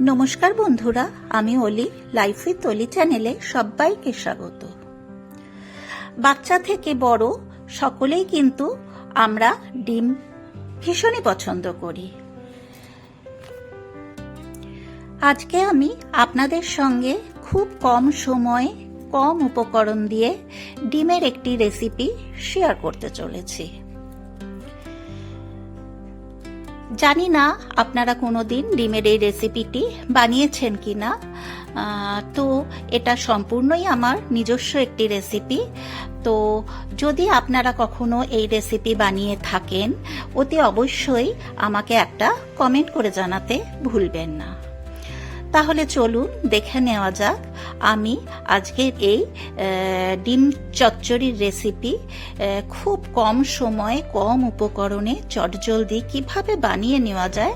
নমস্কার বন্ধুরা, আমি অলি লাইফ উইথ অলি চ্যানেলে সবাইকে স্বাগত। বাচ্চা থেকে বড় সকলেই কিন্তু আমরা ডিম ভীষণই পছন্দ করি। আজকে আমি আপনাদের সঙ্গে খুব কম সময়ে কম উপকরণ দিয়ে ডিমের একটি রেসিপি শেয়ার করতে চলেছি। জানি না আপনারা কোনো দিন ডিমের এই রেসিপিটি বানিয়েছেন কি না তো এটা সম্পূর্ণই আমার নিজস্ব একটি রেসিপি তো যদি আপনারা কখনো এই রেসিপি বানিয়ে থাকেন, অতি অবশ্যই আমাকে একটা কমেন্ট করে জানাতে ভুলবেন না। তাহলে চলুন দেখে নেওয়া যাক। আমি আজকের এই ডিম চচ্চড়ির রেসিপি খুব কম সময়ে, কম উপকরণে চটজলদি কীভাবে বানিয়ে নেওয়া যায়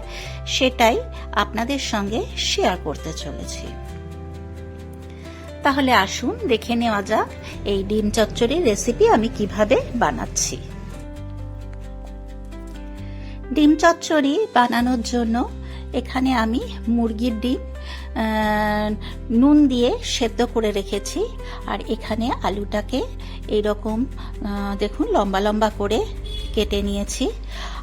সেটাই আপনাদের সঙ্গে শেয়ার করতে চলেছি। তাহলে আসুন দেখে নেওয়া যাক এই ডিম চচ্চড়ির রেসিপি আমি কীভাবে বানাচ্ছি। ডিম চচ্চড়ি বানানোর জন্য এখানে আমি মুরগির ডিম নুন দিয়ে সেদ্ধ করে রেখেছি। আর এখানে আলুটাকে এইরকম দেখুন, লম্বা লম্বা করে কেটে নিয়েছি।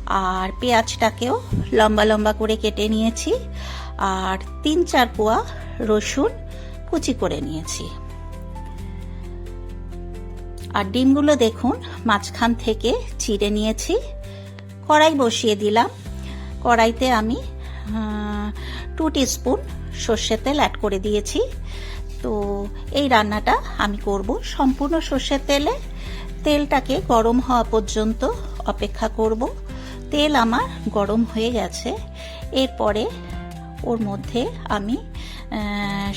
আর পেঁয়াজটাকেও লম্বা লম্বা করে কেটে নিয়েছি। আর তিন চার পোয়া রসুন কুচি করে নিয়েছি। আর ডিমগুলো দেখুন, মাঝখান থেকে চিড়ে নিয়েছি। কড়াই বসিয়ে দিলাম। কড়াইতে আমি টু স্পুন সর্ষের তেল অ্যাড করে দিয়েছি। তো এই রান্নাটা আমি করব সম্পূর্ণ সর্ষের তেলে। তেলটাকে গরম হওয়া পর্যন্ত অপেক্ষা করব। তেল আমার গরম হয়ে গেছে। এরপরে ওর মধ্যে আমি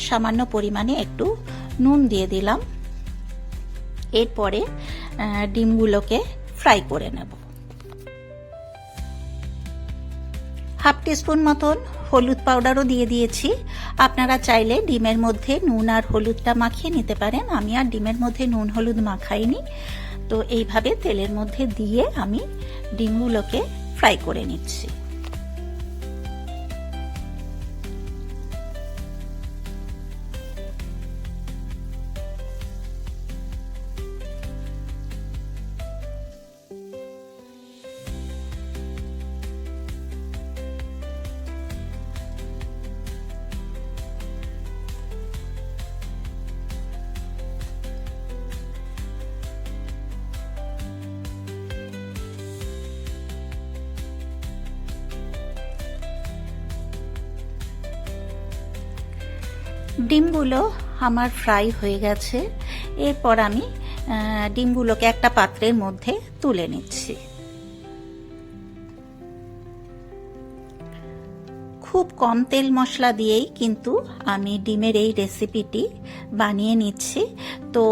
সামান্য পরিমাণে একটু নুন দিয়ে দিলাম। এরপরে ডিমগুলোকে ফ্রাই করে নেব। হাফ টিস্পুন মতন হলুদ পাউডারও দিয়ে দিয়েছি। আপনারা চাইলে ডিমের মধ্যে নুন আর হলুদটা মাখিয়ে নিতে পারেন। আমি আর ডিমের মধ্যে নুন হলুদ মাখাইনি। তো এইভাবে তেলের মধ্যে দিয়ে আমি ডিমগুলোকে ফ্রাই করে নিচ্ছি। ডিমগুলো আমার ফ্রাই হয়ে গেছে। এরপর আমি ডিমগুলোকে একটা পাত্রের মধ্যে তুলে নিচ্ছি। কম তেল মশলা দিয়েই কিন্তু আমি ডিমের এই রেসিপিটি বানিয়ে নিচ্ছি। তো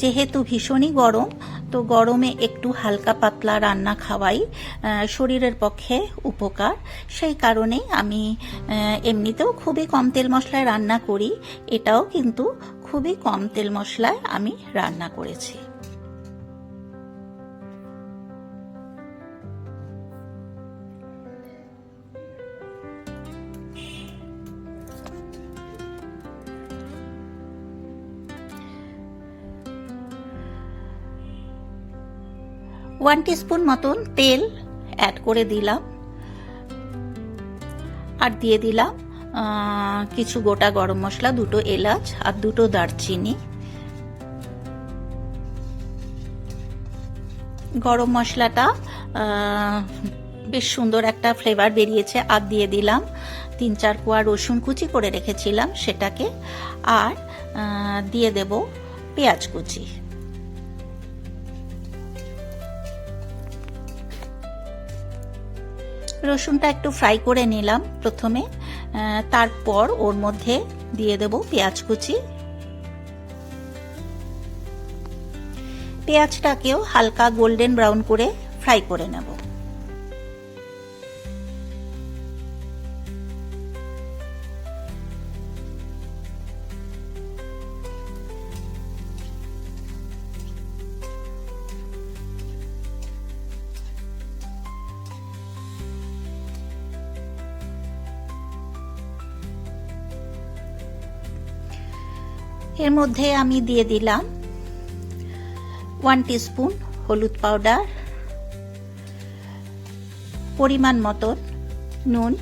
যেহেতু ভীষণই গরম, তো গরমে একটু হালকা পাতলা রান্না খাওয়াই শরীরের পক্ষে উপকার। সেই কারণেই আমি এমনিতেও খুবই কম তেল মশলায় রান্না করি, এটাও কিন্তু খুবই কম তেল মশলায় আমি রান্না করেছি। ওয়ান টিস্পুন মতন তেল অ্যাড করে দিলাম। আর দিয়ে দিলাম কিছু গোটা গরম মশলা, দুটো এলাচ আর দুটো দারচিনি। গরম মশলাটা বেশ সুন্দর একটা ফ্লেভার বেরিয়েছে। আর দিয়ে দিলাম তিন চার কোয়া রসুন কুচি করে রেখেছিলাম সেটাকে। আর দিয়ে দেব পেঁয়াজ কুচি। রসুনটা একটু ফ্রাই করে নিলাম প্রথমে। তারপর ওর মধ্যে দিয়ে দেব পেঁয়াজ কুচি। পেঁয়াজটাকেও হালকা গোল্ডেন ব্রাউন করে ফ্রাই করে নেব। এর মধ্যে আমি দিয়ে দিলাম ওয়ান টিস্পুন হলুদ পাউডার পরিমাণ মতন নুন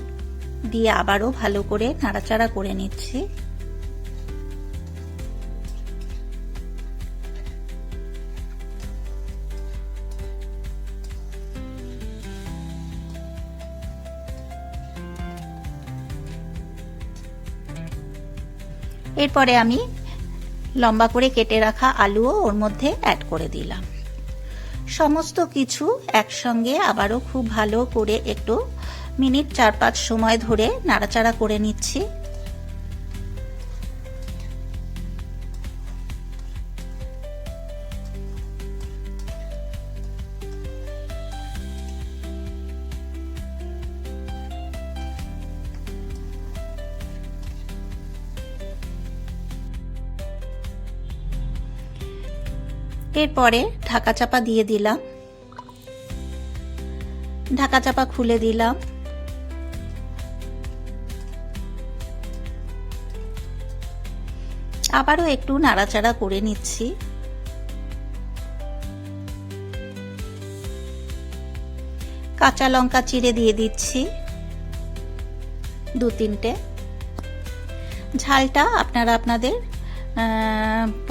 দিয়ে আবারও ভালো করে নাড়াচাড়া করে নিচ্ছি। এরপরে আমি লম্বা করে কেটে রাখা আলুও ওর মধ্যে অ্যাড করে দিলাম। সমস্ত কিছু একসঙ্গে আবারও খুব ভালো করে একটু মিনিট চার পাঁচ সময় ধরে নাড়াচাড়া করে নিচ্ছি। এরপরে ঢাকা চাপা দিয়ে দিলাম। ঢাকা চাপা খুলে দিলাম। আবারও একটু নাড়াচাড়া করে নিচ্ছি। কাঁচা লঙ্কা চিড়ে দিয়ে দিচ্ছি। দু তিনটে। ঝালটা আপনারা আপনাদের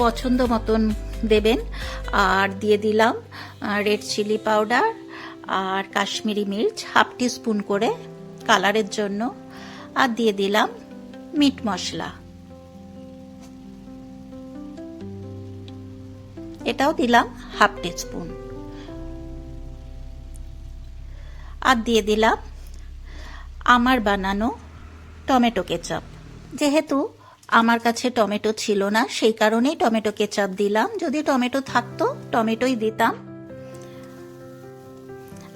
পছন্দ মতন দেবেন। আর দিয়ে দিলাম রেড চিলি পাউডার আর কাশ্মীরি মির্চ হাফ স্পুন করে কালারের জন্য। আর দিয়ে দিলাম মিট মশলা। এটাও দিলাম হাফ স্পুন আর দিয়ে দিলাম আমার বানানো টমেটো কেচাপ। যেহেতু আমার কাছে টমেটো ছিল না, সেই কারণেই টমেটো কেচাপ দিলাম। যদি টমেটো থাকতো, টমেটোই দিতাম।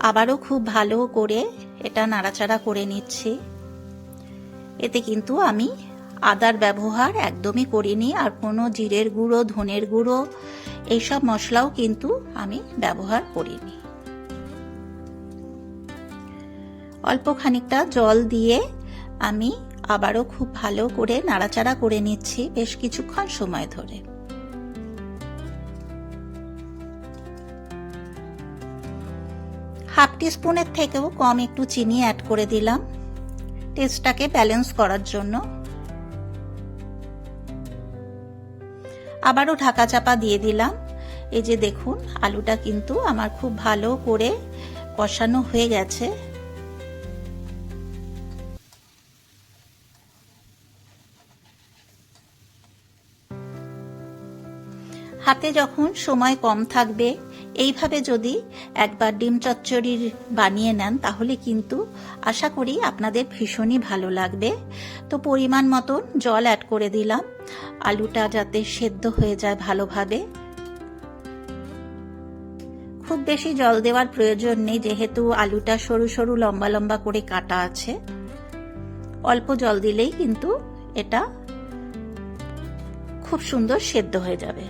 আবারও খুব ভালো করে এটা নাড়াচাড়া করে নিচ্ছি। এতে কিন্তু আমি আদার ব্যবহার একদমই করিনি, আর কোনো জিরের গুঁড়ো, ধনের গুঁড়ো, এইসব মশলাও কিন্তু আমি ব্যবহার করিনি। অল্প খানিকটা জল দিয়ে আমি আবারও খুব ভালো করে নাড়াচাড়া করে নিচ্ছি বেশ কিছুক্ষণ সময় ধরে। হাফ স্পুনের থেকেও কম একটু চিনি অ্যাড করে দিলাম টেস্টটাকে ব্যালেন্স করার জন্য। আবারও ঢাকা চাপা দিয়ে দিলাম। এই যে দেখুন, আলুটা কিন্তু আমার খুব ভালো করে কষানো হয়ে গেছে। হাতে যখন সময় কম থাকবে, এইভাবে যদি একবার ডিম চচ্চড়ির বানিয়ে নেন, তাহলে কিন্তু আশা করি আপনাদের ভীষণই ভালো লাগবে। তো পরিমাণ মতন জল অ্যাড করে দিলাম। আলুটা যাতে সেদ্ধ হয়ে যায় ভালোভাবে। খুব বেশি জল দেওয়ার প্রয়োজন নেই, যেহেতু আলুটা সরু সরু লম্বা লম্বা করে কাটা আছে। অল্প জল দিলেই কিন্তু এটা খুব সুন্দর সেদ্ধ হয়ে যাবে।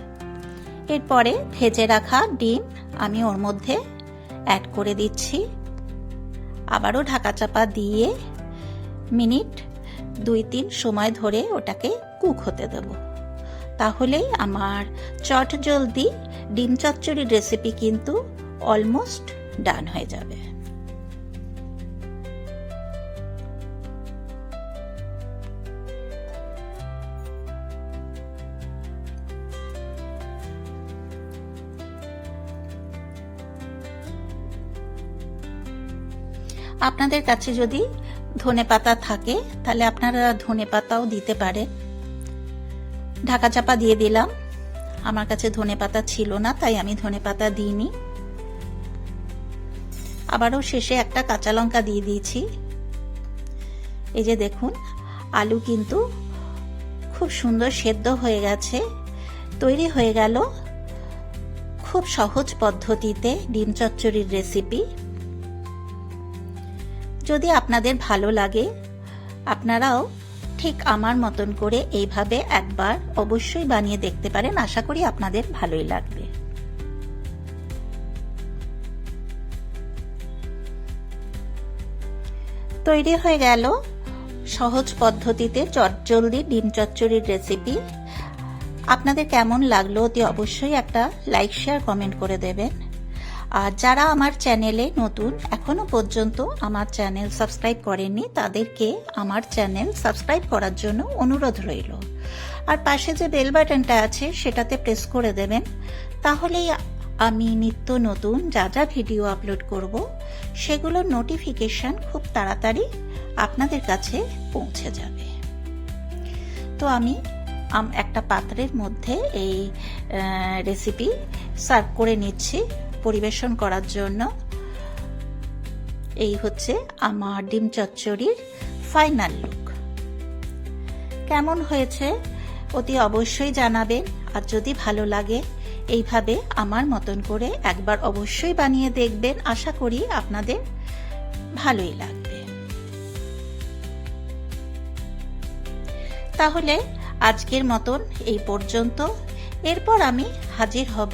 এরপরে ভেজে রাখা ডিম আমি ওর মধ্যে অ্যাড করে দিচ্ছি। আবারও ঢাকা চাপা দিয়ে মিনিট দুই তিন সময় ধরে ওটাকে কুক হতে দেব। তাহলেই আমার চট জলদি ডিম চচ্চড়ির রেসিপি কিন্তু অলমোস্ট ডান হয়ে যাবে। আপনাদের কাছে যদি ধনে পাতা থাকে, তাহলে আপনারা ধনে পাতাও দিতে পারেন। ঢাকা চাপা দিয়ে দিলাম। আমার কাছে ধনে পাতা ছিল না, তাই আমি ধনে পাতা দিইনি। আবারও শেষে একটা কাঁচা লঙ্কা দিয়ে দিয়েছি। এই যে দেখুন, আলু কিন্তু খুব সুন্দর সেদ্ধ হয়ে গেছে, তৈরি হয়ে গেল। খুব সহজ পদ্ধতিতে ডিম চচ্চড়ির রেসিপি যদি আপনাদের ভালো লাগে, আপনারাও ঠিক আমার মতন করে এইভাবে একবার অবশ্যই বানিয়ে দেখতে পারেন। আশা করি আপনাদের ভালোই লাগবে। তৈরি হয়ে গেল সহজ পদ্ধতিতে চটজলদি ডিম চচ্চড়ির রেসিপি আপনাদের কেমন লাগল অতি অবশ্যই একটা লাইক শেয়ার কমেন্ট করে দেবেন। আর যারা আমার চ্যানেলে নতুন, এখনও পর্যন্ত আমার চ্যানেল সাবস্ক্রাইব করেননি, তাদেরকে আমার চ্যানেল সাবস্ক্রাইব করার জন্য অনুরোধ রইল। আর পাশে যে বেল বাটনটা আছে, সেটাতে প্রেস করে দেবেন। তাহলেই আমি নিত্য নতুন যা যা ভিডিও আপলোড করব, সেগুলোর নোটিফিকেশন খুব তাড়াতাড়ি আপনাদের কাছে পৌঁছে যাবে। তো আমি একটা পাত্রের মধ্যে এই রেসিপি সার্ভ করে নিচ্ছি। পরিবেশন করার জন্য এই হচ্ছে আমার ডিম চচ্চড়ির ফাইনাল লুক। কেমন হয়েছে অতি অবশ্যই জানাবেন, আর যদি ভালো লাগে এইভাবে আমার মতন করে একবার অবশ্যই বানিয়ে দেখবেন। আশা করি আপনাদের ভালোই লাগবে। তাহলে আজকের মতন এই পর্যন্ত। এরপর আমি হাজির হব